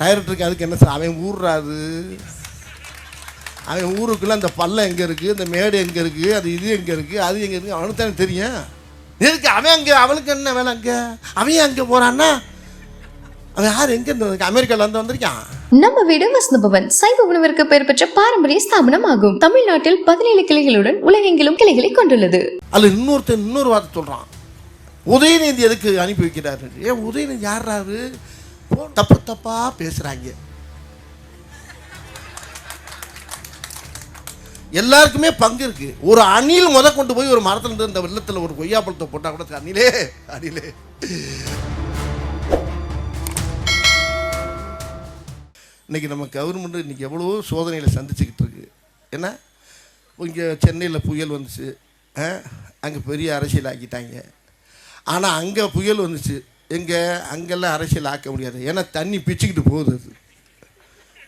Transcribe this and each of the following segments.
டைரக்டருக்கு அதுக்கு என்ன சார்? அவன் ஊர்றாரு அவன் ஊருக்குள்ள அந்த பள்ளம் எங்கே இருக்குது அந்த மேடு எங்கே இருக்குது அது இது எங்கே இருக்குது அது எங்கே இருக்குது அவனுக்கு தானே தெரியும். எதுக்கு? அவன் அங்கே அவனுக்கு என்ன வேலை அங்கே? அவன் அங்கே போகிறான்னா அவன் யார்? எங்கே இருந்து அமெரிக்காவில் இருந்து வந்திருக்கான். நம்ம வீடு வசந்த பவன் சைவ உணவிற்கு பெயர் பெற்ற பாரம்பரிய ஸ்தாபனம் ஆகும். தமிழ்நாட்டில் பதினேழு கிளைகளுடன் உலகெங்கிலும் கிளைகளை கொண்டுள்ளது. அதில் இன்னொருத்தன் இன்னொரு வார்த்தை சொல்கிறான் உதயநிதி எதுக்கு அனுப்பி வைக்கிறாரு? ஏன் உதயநிதி யாராரு தப்பு தப்பாக பேசுகிறாங்க எல்லாருக்குமே பங்கு இருக்கு. ஒரு அணில் முத கொண்டு போய் ஒரு மரத்துல இருந்து இந்த வெள்ளத்தில் ஒரு கொய்யாப்பழத்தை போட்டால் கூட அணிலே அணிலே. இன்னைக்கு நம்ம கவர்மெண்ட் இன்னைக்கு எவ்வளோ சோதனைகளை சந்திச்சுக்கிட்டு இருக்கு. என்ன? இங்கே சென்னையில் புயல் வந்துச்சு. அங்கே பெரிய அரசியல் ஆக்கிட்டாங்க ஆனால் அங்கே புயல் வந்துச்சு. எங்கே அங்கெல்லாம் அரசியல் ஆக்க முடியாது. ஏன்னா தண்ணி பிச்சுக்கிட்டு போகுது அது.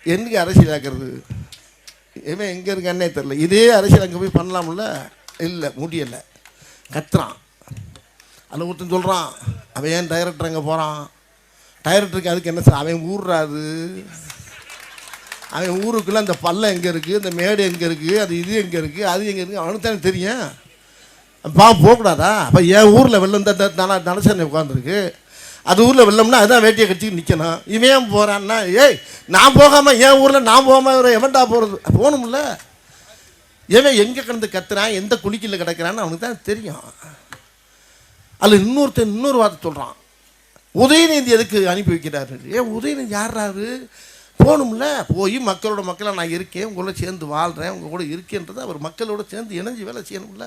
எங்கே அரசியல் ஆக்கிறது? இவன் எங்கே இருக்கான்னே தெரில இதே அரசியல் அங்கே போய் பண்ணலாம்ல? இல்லை முடியலை. கத்துறான். அதில் ஒருத்தன் சொல்கிறான் அவன் ஏன் டைரக்டர் அங்கே போகிறான் டைரக்டருக்கு அதுக்கு என்ன சார்? அவன் ஊர்றாது அவன் ஊருக்குள்ளே அந்த பள்ளம் எங்கே இருக்குது அந்த மேடு எங்கே இருக்குது அது இது எங்கே இருக்குது அது எங்கே இருக்குது அவனுக்கு தானே தெரியும். பா போகக்கூடாதா? அப்போ என் ஊரில் வெள்ளம் தான் தானே உட்காந்துருக்கு அது ஊரில் வெள்ளம்னா அதுதான் வேட்டியை கட்டிட்டு நிற்கணும் இவன் ஏன் போகிறான்னா ஏய் நான் போகாமல் என் ஊரில் நான் போகாமல் எவன்டா போகிறது போகணும்ல. இவன் எங்கே கிடந்து கத்துறான் எந்த குளிக்கில் கிடக்கிறான்னு அவனுக்கு தான் தெரியும். அதில் இன்னொருத்தர் இன்னொரு வார்த்தை சொல்கிறான் உதயநிதி எதுக்கு அனுப்பி வைக்கிறாரு? ஏன் உதயநிதி யாராரு போகணும்ல. போய் மக்களோட மக்களாக நான் இருக்கேன் உங்களோட சேர்ந்து வாழ்கிறேன் உங்கள் கூட இருக்கேன்றது அவர் மக்களோட சேர்ந்து இணைஞ்சு வேலை செய்யணும்ல.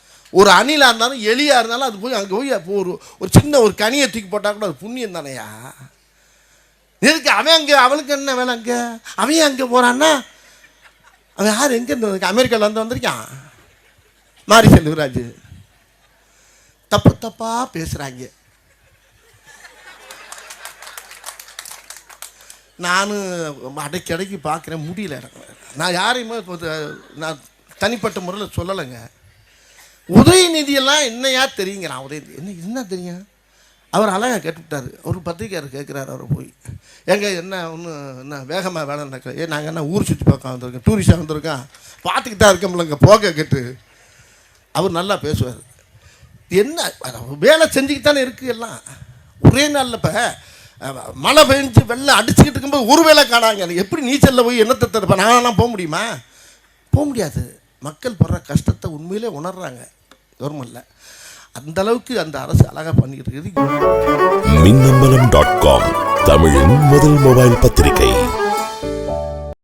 ஒரு அணிலாக இருந்தாலும் எலியாக இருந்தாலும் அது போய் அங்கே போய் ஒரு ஒரு சின்ன ஒரு கனியை தூக்கி போட்டால் கூட அது புண்ணியம் தானையா? எதுக்கு அவன் அங்கே அவளுக்கு என்ன வேலை அங்கே? அவன் அங்கே போகிறான்னா அவன் யார்? எங்கே இருந்து அமெரிக்காவில் வந்து வந்திருக்கான். மாரி செல்வராஜ் தப்பு தப்பாக பேசுகிறாங்க நானும் அடைக்கடைக்கு பார்க்குறேன் முடியல எனக்கு. நான் யாரையுமே இப்போ நான் தனிப்பட்ட முறையில் சொல்லலைங்க. உதயநிதியெல்லாம் என்னையா தெரியுங்கிறான். உதயநிதி என்ன என்ன தெரியும்? அவர் அழகாக கேட்டுவிட்டார். ஒரு பத்திரிக்கையார் கேட்குறாரு அவரை போய். எங்கே என்ன ஒன்று என்ன வேகமாக வேலை நடக்கிற ஏ நாங்கள் என்ன ஊர் சுற்றி பார்க்க வந்திருக்கோம்? டூரிஸ்டாக வந்திருக்கோம்? பார்த்துக்கிட்டா இருக்கோம்லங்க போக கேட்டு. அவர் நல்லா பேசுவார். என்ன வேலை செஞ்சிக்கிட்டுதானே இருக்குது எல்லாம். ஒரே நாளில் இப்போ மழை பெஞ்சு வெள்ளம் அடிச்சுக்கிட்டு இருக்கும்போது ஒரு வேலை காணாங்க. எப்படி நீச்சலில் போய் என்னத்தை தடுப்பேன்? நானெல்லாம் போக முடியுமா? போக முடியாது. மக்கள் படுற கஷ்டத்தை உண்மையிலே உணர்றாங்க. கவர்மெண்ட்டில் அந்த அளவுக்கு அந்த அரசு அழகாக பண்ணிக்கிட்டு இருக்குது. மின்னம்பலம் டாட் காம் தமிழின் முதல் மொபைல் பத்திரிகை.